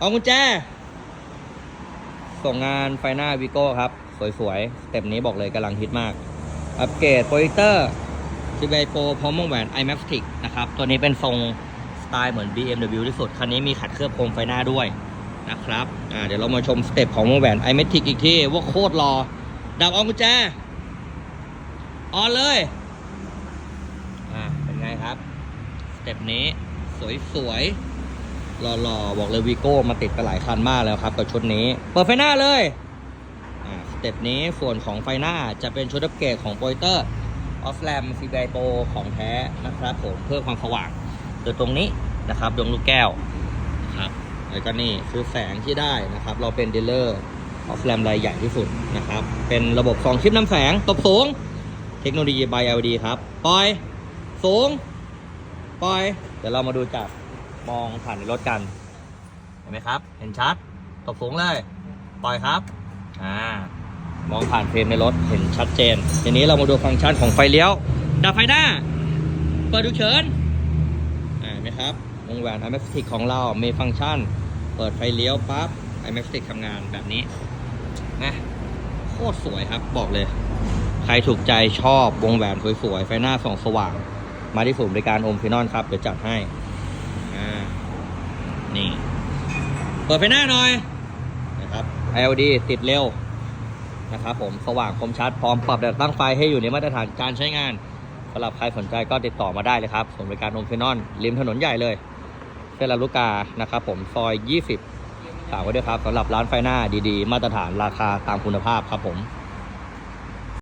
เอากุญแจ ส่งงานไฟหน้าวิโก้ครับ สวยๆ สเต็ปนี้บอกเลยกำลังฮิตมาก อัปเกรดโปรเจคเตอร์ซีเบโปรพร้อมวงแหวน iMatic นะครับ ตัวนี้เป็นทรงสไตล์เหมือน BMW ที่สุด คันนี้มีขัดเคลือบโคมไฟหน้าด้วยนะครับเดี๋ยวเรามาชมสเต็ปของวงแหวน iMatic อีกที ว่าโคตรรอดับเอากุญแจ ออนเลย อ่า เป็นไงครับ สเต็ปนี้สวยๆ หล่อๆ บอกเลยวีโก้มาติดไปหลายคันมากแล้วครับ กับชุดนี้ เปิดไฟหน้าเลยอ่าสเต็ปนี้ส่วนของไฟหน้าจะเป็นชุดอัปเกรดของโปรเตอร์ออฟแลมซีไบโปของแท้นะครับผมเพื่อความสว่างโดยตรงนี้นะครับดวงลูกแก้วนะครับแล้วก็นี่คือแสงที่ได้นะครับ เราเป็นดีลเลอร์ออฟแลมรายใหญ่ที่สุดนะครับ เป็นระบบสองชิปน้ำแสงตบสูง เทคโนโลยี by LED ครับ ปล่อย สูง ปล่อย เดี๋ยวเรามาดูจาก มองผ่านในรถกัน เห็นไหมครับ เห็นชัด ตบสูงเลย ปล่อยครับ อ่ามองผ่านเฟรมในรถเห็นชัดเจน ทีนี้เรามาดูฟังก์ชันของไฟเลี้ยว ดับไฟหน้า เปิดดูเฉินอ่าเห็นไหมครับวงแหวน iMatic ของเรามีฟังก์ชัน เปิดไฟเลี้ยวปั๊บ iMatic ทำงานแบบนี้นะโคตรสวยครับบอกเลย ใครถูกใจชอบวงแหวนสวยๆ ไฟหน้าส่องสว่าง มาที่ศูนย์บริการโอมฟินอนครับ เดี๋ยวจัดให้ นี่ เปิดไฟหน้าหน่อยนะครับ LED ติดเร็วนะครับผมสว่างคมชัดพร้อมปรับแต่ตั้งไฟให้อยู่ในมาตรฐานการใช้งานสำหรับใครสนใจก็ติดต่อมาได้เลยครับศูนย์บริการโอมฟินอนริมถนนใหญ่เลยเส้นลำลูกกานะครับผมซอย 20ฝากไว้ด้วยครับสำหรับร้านไฟหน้าดีๆ มาตรฐานราคาตามคุณภาพครับผม